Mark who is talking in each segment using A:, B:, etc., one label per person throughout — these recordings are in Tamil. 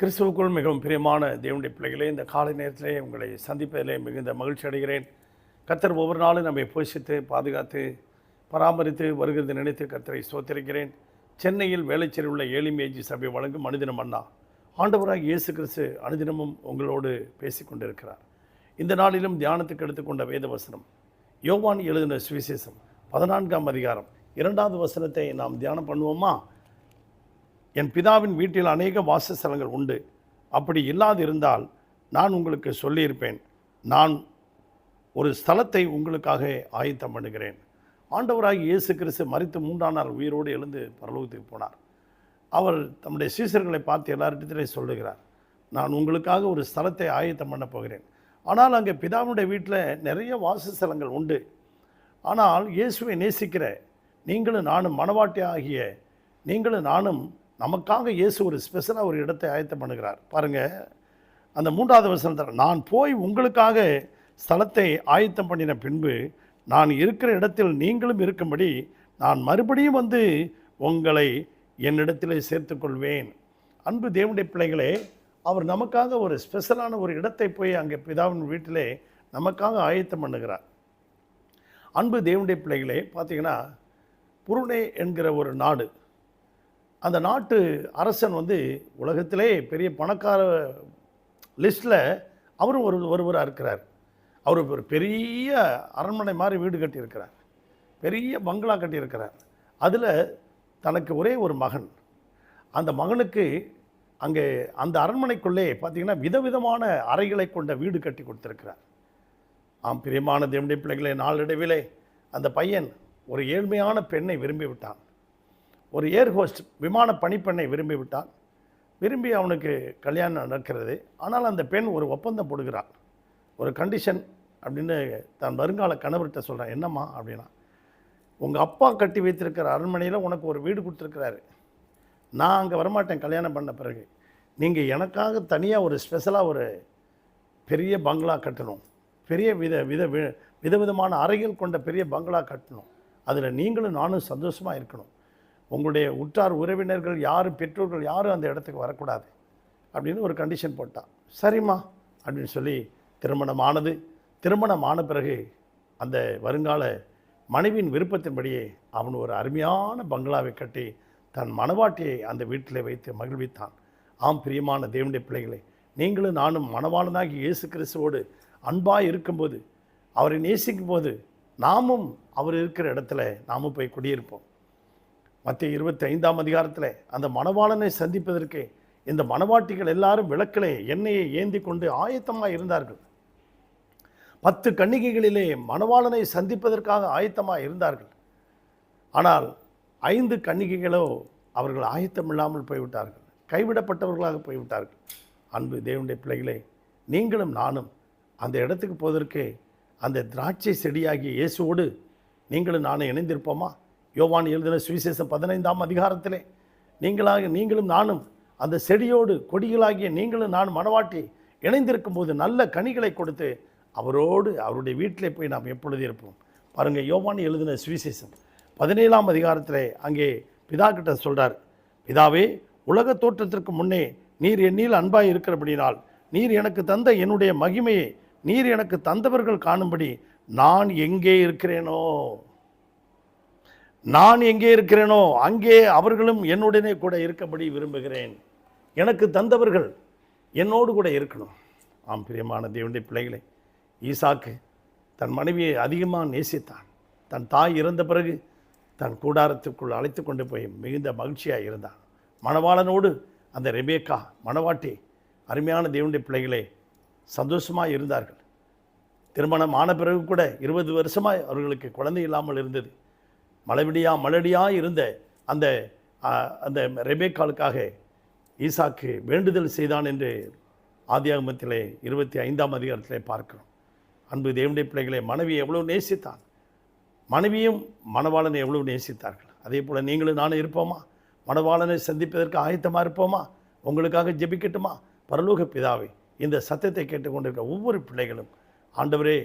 A: கிறிஸ்துவுக்குள் மிகவும் பிரியமான தேவனுடைய பிள்ளைகளே இந்த காலை நேரத்திலே உங்களை சந்திப்பதிலே மிகுந்த மகிழ்ச்சி அடைகிறேன். கர்த்தர் ஒவ்வொரு நாளும் நம்மை போஷித்து பாதுகாத்து பராமரித்து வருகிறது நினைத்து கர்த்தரை சோத்திருக்கிறேன் சென்னையில் வேலைச்சேரி உள்ள ஏழிமேஜி சபை வழங்கும் அனுதினம் அண்ணா. ஆண்டவராக இயேசு கிறிஸ்து அனுதினமும் உங்களோடு பேசி கொண்டிருக்கிறார். இந்த நாளிலும் தியானத்துக்கு எடுத்துக்கொண்ட வேத வசனம். யோவான் எழுதின சுவிசேஷம் பதினான்காம் அதிகாரம் இரண்டாவது வசனத்தை நாம் தியானம் பண்ணுவோமா? என் பிதாவின் வீட்டில் அநேக வாசஸ்தலங்கள் உண்டு. அப்படி இல்லாதிருந்தால் நான் உங்களுக்கு சொல்லியிருப்பேன். நான் ஒரு ஸ்தலத்தை உங்களுக்காக ஆயத்தம் பண்ணுகிறேன். ஆண்டவராகி இயேசு கிறிஸ்து மறித்து மூன்றாம் நாள் உயிரோடு எழுந்து பரலோகத்துக்கு போனார். அவர் தம்முடைய சீசர்களை பார்த்து எல்லார்கிட்டத்திலே சொல்லுகிறார். நான் உங்களுக்காக ஒரு ஸ்தலத்தை ஆயத்தம் பண்ண போகிறேன். ஆனால் அங்கே பிதாவுடைய வீட்டில் நிறைய வாசஸ்தலங்கள் உண்டு. ஆனால் இயேசுவை நேசிக்கிற நீங்களும் நானும் மனவாட்டி ஆகிய நீங்களும் நானும் நமக்காக இயேசு ஒரு ஸ்பெஷலாக ஒரு இடத்தை ஆயத்தம் பண்ணுகிறார். பாருங்கள் அந்த மூன்றாவது வசனத்தில் நான் போய் உங்களுக்காக ஸ்தலத்தை ஆயத்தம் பண்ணின பின்பு நான் இருக்கிற இடத்தில் நீங்களும் இருக்கும்படி நான் மறுபடியும் வந்து உங்களை என்னிடத்திலே சேர்த்துக்கொள்வேன். அன்பு தேவனுடைய பிள்ளைகளே அவர் நமக்காக ஒரு ஸ்பெஷலான ஒரு இடத்தை போய் அங்கே பிதாவின் வீட்டிலே நமக்காக ஆயத்தம் பண்ணுகிறார். அன்பு தேவனுடைய பிள்ளைகளே பார்த்தீங்கன்னா புருணே என்கிற ஒரு நாடு அந்த நாட்டு அரசன் வந்து உலகத்திலே பெரிய பணக்கார லிஸ்ட்டில் அவரும் ஒரு ஒருவராக இருக்கிறார். அவர் ஒரு பெரிய அரண்மனை மாதிரி வீடு கட்டியிருக்கிறார். பெரிய பங்களா கட்டியிருக்கிறார். அதில் தனக்கு ஒரே ஒரு மகன். அந்த மகனுக்கு அங்கே அந்த அரண்மனைக்குள்ளே பார்த்தீங்கன்னா விதவிதமான அறைகளை கொண்ட வீடு கட்டி கொடுத்துருக்கிறார். ஆம் பிரியமான தேவனுடைய பிள்ளைகளை நாளடைவிலே அந்த பையன் ஒரு ஏழ்மையான பெண்ணை விரும்பி விட்டான் ஒரு ஏர் ஹோஸ்ட் விமான பணிப்பெண்ணை விரும்பி விட்டான் விரும்பி அவனுக்கு கல்யாணம் நடக்கிறது. ஆனால் அந்த பெண் ஒரு ஒப்பந்தம் போடுகிறாள். ஒரு கண்டிஷன் அப்படின்னு தன் வருங்கால கணவர்கிட்ட சொல்கிறான் என்னம்மா அப்படின்னா உங்கள் அப்பா கட்டி வைத்திருக்கிற அரண்மனையில் உனக்கு ஒரு வீடு கொடுத்துருக்கிறாரு. நான் அங்கே வரமாட்டேன் கல்யாணம் பண்ண பிறகு. நீங்கள் எனக்காக தனியாக ஒரு ஸ்பெஷலாக ஒரு பெரிய பங்களா கட்டணும். பெரிய வித வித வி- விதவிதமான அறைகள் கொண்ட பெரிய பங்களா கட்டணும். அதில் நீங்களும் நானும் சந்தோஷமாக இருக்கணும். உங்களுடைய உற்றார் உறவினர்கள் யாரும் பெற்றோர்கள் யாரும் அந்த இடத்துக்கு வரக்கூடாது அப்படின்னு ஒரு கண்டிஷன் போட்டான். சரிம்மா அப்படின்னு சொல்லி திருமணம் ஆனது திருமணம் ஆன பிறகு அந்த வருங்கால மனைவியின் விருப்பத்தின்படியே அவன் ஒரு அருமையான பங்களாவை கட்டி தன் மனவாட்டியை அந்த வீட்டில் வைத்து மகிழ்வித்தான். ஆம் பிரியமான தேவனுடைய பிள்ளைகளை நீங்களும் நானும் மனவாளனாகி இயேசு கிறிஸ்துவோடு அன்பாக இருக்கும்போது அவரை நேசிக்கும் போது நாமும் அவர் இருக்கிற இடத்துல நாமும் போய் குடியிருப்போம். மத்திய இருபத்தி ஐந்தாம் அதிகாரத்தில் அந்த மணவாளனை சந்திப்பதற்கு இந்த மணவாட்டிகள் எல்லாரும் விளக்கிலே எண்ணெயை ஏந்தி கொண்டு ஆயத்தமாக இருந்தார்கள். பத்து கன்னிகைகளிலே மணவாளனை சந்திப்பதற்காக ஆயத்தமாக இருந்தார்கள். ஆனால் ஐந்து கன்னிகைகளோ அவர்கள் ஆயத்தம் இல்லாமல் போய்விட்டார்கள். கைவிடப்பட்டவர்களாக போய்விட்டார்கள். அன்பு தேவனுடைய பிள்ளைகளே நீங்களும் நானும் அந்த இடத்துக்கு போவதற்கு அந்த திராட்சை செடியாகிய இயேசுவோடு நீங்களும் நானும் இணைந்திருப்போமா? யோவான் எழுதின சுவிசேஷம் பதினைந்தாம் அதிகாரத்திலே நீங்களாக நீங்களும் நானும் அந்த செடியோடு கொடிகளாகிய நீங்களும் நானும் மனவாட்டி இணைந்திருக்கும் போது நல்ல கனிகளை கொடுத்து அவரோடு அவருடைய வீட்டிலே போய் நாம் எப்பொழுது இருப்போம்? பாருங்கள் யோவான் எழுதின சுவிசேஷம் பதினேழாம் அதிகாரத்திலே அங்கே பிதா கிட்ட சொல்கிறார் பிதாவே உலக தோற்றத்திற்கு முன்னே நீர் என்னில் அன்பாய் இருக்கிறபடினால் நீர் எனக்கு தந்த என்னுடைய மகிமையை நீர் எனக்கு தந்தவர்கள் காணும்படி நான் எங்கே இருக்கிறேனோ? நான் எங்கே இருக்கிறேனோ அங்கே அவர்களும் என்னுடனே கூட இருக்கபடி விரும்புகிறேன். எனக்கு தந்தவர்கள் என்னோடு கூட இருக்கணும். ஆம் பிரியமான தேவனுடைய பிள்ளைகளை ஈசாக்கு தன் மனைவியை அதிகமாக நேசித்தான். தன் தாய் இறந்த பிறகு தன் கூடாரத்துக்குள் அழைத்து கொண்டு போய் மிகுந்த மகிழ்ச்சியாக இருந்தான். மணவாளனோடு அந்த ரெபேக்கா மணவாட்டி அருமையான தேவனுடைய பிள்ளைகளே சந்தோஷமாக இருந்தார்கள். திருமணம் ஆன பிறகு கூட இருபது வருஷமாக அவர்களுக்கு குழந்தை இல்லாமல் இருந்தது. மலவிடியா மலடியா இருந்த அந்த அந்த ரெபேக்காலுக்காக ஈசாக்கு வேண்டுதல் செய்தான் என்று ஆதியாகமத்திலே இருபத்தி ஐந்தாம் அதிகாரத்திலே பார்க்கிறோம். அன்பு தேவனுடைய பிள்ளைகளை மனைவி எவ்வளோ நேசித்தான். மனைவியும் மணவாளனை எவ்வளோ நேசித்தார்கள். அதே போல் நீங்களும் நானும் இருப்போமா? மணவாளனை சந்திப்பதற்கு ஆயத்தமாக இருப்போமா? உங்களுக்காக ஜெபிக்கட்டுமா? பரலோக பிதாவை இந்த சத்தத்தை கேட்டுக்கொண்டிருக்க ஒவ்வொரு பிள்ளைகளும் ஆண்டவரே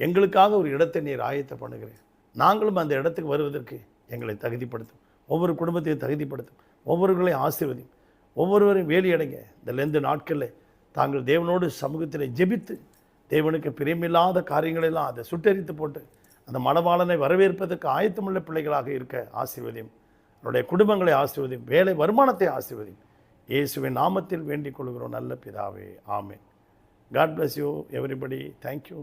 A: எங்களுக்காக ஒரு இடத்தை நீர் ஆயத்தம் பண்ணுகிறேன் நாங்களும் அந்த இடத்துக்கு வருவதற்கு எங்களை தகுதிப்படுத்தும். ஒவ்வொரு குடும்பத்தையும் தகுதிப்படுத்தும். ஒவ்வொருவர்களையும் ஆசீர்வதியும். ஒவ்வொருவரையும் வேலியடைங்க. இந்த லெந்து நாட்களில் தாங்கள் தேவனோடு சமூகத்தில் ஜெபித்து தேவனுக்கு பிரியமில்லாத காரியங்களெல்லாம் அதை சுட்டெரித்து போட்டு அந்த மனவாளனை வரவேற்பதற்கு ஆயத்தமுள்ள பிள்ளைகளாக இருக்க ஆசீர்வதியும். அவருடைய குடும்பங்களை ஆசீர்வதியும். வேலை வருமானத்தை ஆசீர்வதியும். இயேசுவின் நாமத்தில் வேண்டிக் கொள்கிறோம். நல்ல பிதாவே. ஆமே God bless you everybody thank you